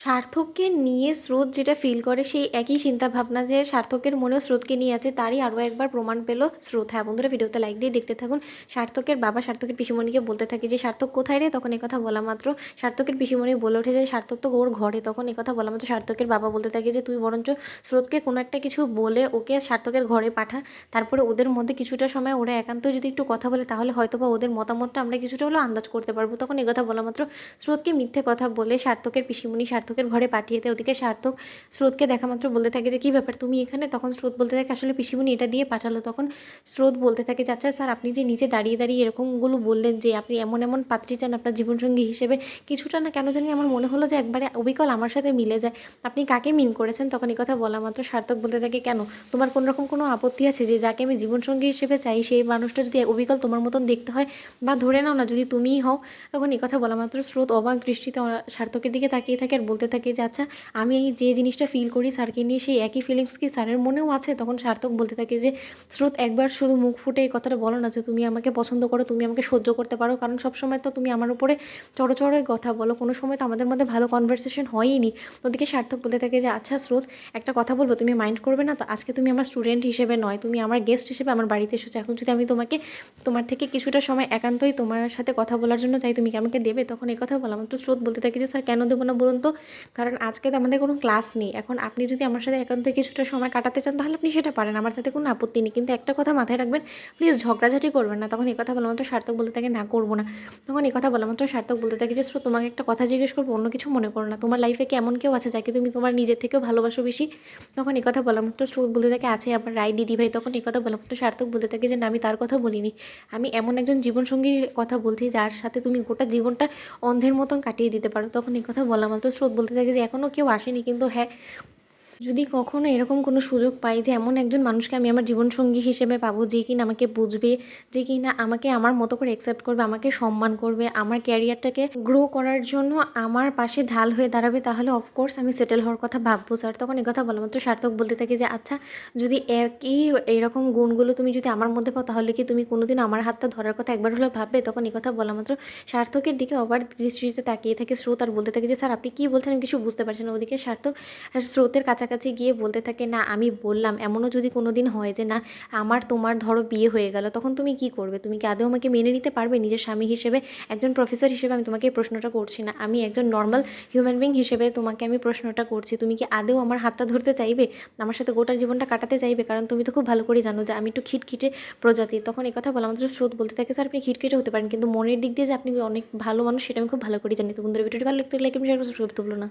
সার্থককে নিয়ে স্রোত যেটা ফিল করে সেই একই চিন্তা ভাবনা যে সার্থকের মনেও স্রোতকে নিয়ে আছে, তারই আরও একবার প্রমাণ পেল স্রোত। হ্যাঁ বন্ধুরা, ভিডিওতে লাইক দিয়ে দেখতে থাকুন। সার্থকের বাবা, সার্থকের পিসিমণিকে বলতে থাকে যে, সার্থক কোথায় রে? তখন কথা বলা মাত্র। সার্থকের পিসিমণি বলে ওঠে যে, সার্থক তো ওর ঘরে। তখন কথা বলা মাত্র। সার্থকের বাবা বলতে থাকে যে, তুই বরঞ্চ স্রোতকে কোনো একটা কিছু বলে ওকে সার্থকের ঘরে পাঠা। তারপরে ওদের মধ্যে কিছুটা সময় ওরা একান্ত যদি একটু কথা বলে, তাহলে হয়তো বা ওদের মতামতটা আমরা কিছুটা হলেও আন্দাজ করতে পারব। তখন কথা বলা মাত্র। স্রোতকে মিথ্যে কথা বলে সার্থকের পিসিমণি সার্থকের ঘরে পাঠিয়ে দেয়। ওদিকে সার্থক স্রোতকে দেখা মাত্র বলতে থাকে যে, কী ব্যাপার, তুমি এখানে? তখন স্রোত বলতে থাকে, আসলে পিসিমণি এটা দিয়ে পাঠালো। তখন স্রোত বলতে থাকে আচ্ছা স্যার, আপনি যে নিচে দাঁড়িয়ে দাঁড়িয়ে এরকমগুলো বললেন যে, আপনি এমন এমন পাত্রী চান আপনার জীবনসঙ্গী হিসেবে, কিছুটা না কেন জানি আমার মনে হলো যে, একবারে অবিকল আমার সাথে মিলে যায়। আপনি কাকে মিন করেছেন? তখন এই কথা বলা মাত্র সার্থক বলতে থাকে, কেন? তোমার কোনো রকম কোনো আপত্তি আছে যে, যাকে আমি জীবনসঙ্গী হিসেবে চাই, সেই মানুষটা যদি অবিকল তোমার মতন দেখতে হয় বা ধরে নাও না যদি তুমিই হও? তখন এই কথা বলা মাত্র স্রোত অবাক দৃষ্টিতে সার্থকের দিকে তাকিয়ে থাকে আর বলতে থাকে যে আচ্ছা আমি এই যে জিনিসটা ফিল করি স্যারকে নিয়ে, সেই একই ফিলিংস কি স্যারের মনেও আছে? তখন সার্থক বলতে থাকে যে, স্রোত, একবার শুধু মুখ ফুটে এই কথাটা বলো না যে, তুমি আমাকে পছন্দ করো, তুমি আমাকে সহ্য করতে পারো। কারণ সবসময় তো তুমি আমার উপরে চড়ো চড়োই কথা বলো। কোনো সময় তো আমাদের মধ্যে ভালো কনভারসেশন হয়ইনি। ওদিকে সার্থক বলতে থাকে যে আচ্ছা স্রোত, একটা কথা বলব। তুমি মাইন্ড করবে না তো? আজকে তুমি আমার স্টুডেন্ট হিসেবে নয়, তুমি আমার গেস্ট হিসেবে আমার বাড়িতে এসেছ। এখন যদি আমি তোমাকে, তোমার থেকে কিছুটা সময় একান্তই তোমার সাথে কথা বলার জন্য চাই, তুমি কি আমাকে দেবে? তখন এই কথা বললাম তো স্রোত বলতে থাকে যে, স্যার, কেন দেবো না বলুন তো? কারণ আজকে তো আমাদের কোনো ক্লাস নেই। এখন আপনি যদি আমার সাথে একান্ত কিছুটা সময় কাটাতে চান, তাহলে আপনি সেটা পারেন। আমার তাতে কোনো আপত্তি নেই। কিন্তু একটা কথা মাথায় রাখবেন প্লিজ ঝগড়াঝাটি করবেন না। তখন এই কথা বলা মাত্র সার্থক বলতে থাকে না করব না। তখন এই কথা বলা মাত্র সার্থক বলতে থাকে যে তোমাকে একটা কথা জিজ্ঞেস করব, অন্য কিছু মনে করো না। তোমার লাইফে কি এমন কেউ আছে যাকে তুমি তোমার নিজের থেকেও ভালোবাসো বেশি? তখন এই কথা বলা মাত্র স্রোত বলতে থাকে আছে আমার রায় দিদি ভাই। তখন এই কথা বলা মাত্র সার্থক বলতে থাকে যে, না, আমি তার কথা বলিনি। আমি এমন একজন জীবনসঙ্গীর কথা বলছি যার সাথে তুমি গোটা জীবনটা অন্ধের মতন কাটিয়ে দিতে পারো। তখন এই কথা বলা মাত্র স্রোত বলতে থাকে যে এখনও কেউ আসেনি কিন্তু হ্যাঁ যদি কখনো এরকম কোনো সুযোগ পাই যে এমন একজন মানুষকে আমি আমার জীবনসঙ্গী হিসেবে পাবো যে কিনা আমাকে বুঝবে, যে কিনা আমাকে আমার মতো করে অ্যাকসেপ্ট করবে, আমাকে সম্মান করবে, আমার ক্যারিয়ারটাকে গ্রো করার জন্য আমার পাশে ঢাল হয়ে দাঁড়াবে, তাহলে অফকোর্স আমি সেটেল হওয়ার কথা ভাববো। স্যার, তখন কথা বলা মাত্র সার্থক বলতে থাকি যে আচ্ছা যদি একই এরকম গুণগুলো তুমি যদি আমার মধ্যে পাও, তাহলে কি তুমি কোনোদিন আমার হাতটা ধরার কথা একবার হলেও ভাববে? তখন এই কথা বলা মাত্র সার্থকের দিকে অবার দৃষ্টিতে তাকিয়ে থাকে স্রোত আর বলতে থাকে যে, স্যার, আপনি কী বলছেন? আমি কিছু বুঝতে পারছি না। ওদিকে সার্থক স্রোতের কাছাকাছি কাছাকাছি গিয়ে বলতে থাকে, না, আমি বললাম। এমনও যদি কোনো দিন হয় যে, না, আমার, তোমার ধরো বিয়ে হয়ে গেল, তখন তুমি কি করবে? তুমি কি আদৌ আমাকে মেনে নিতে পারবে? নিজের স্বামী হিসেবে, একজন প্রফেসর হিসেবে আমি তোমাকে এই প্রশ্নটা করছি না। আমি একজন নর্মাল হিউম্যান বিং হিসেবে তোমাকে আমি প্রশ্নটা করছি। তুমি কি আদৌ আমার হাতটা ধরতে চাইবে? আমার সাথে গোটার জীবনটা কাটাতে চাইবে? কারণ তুমি তো খুব ভালো করে জানো যে, আমি একটু খিটখিটে প্রজাতি। তখন এই কথা বলা আমাদের স্রোত বলতে থাকে, স্যার, আপনি খিটখিটে হতে পারেন। কিন্তু মনের দিক দিয়ে যে, আপনি অনেক ভালো মানুষ, সেটা আমি খুব ভালো করে জানি। তো বন্ধুরা, ভিডিওটি ভালো লাগতে লাইক আমি শেয়ার করতে না।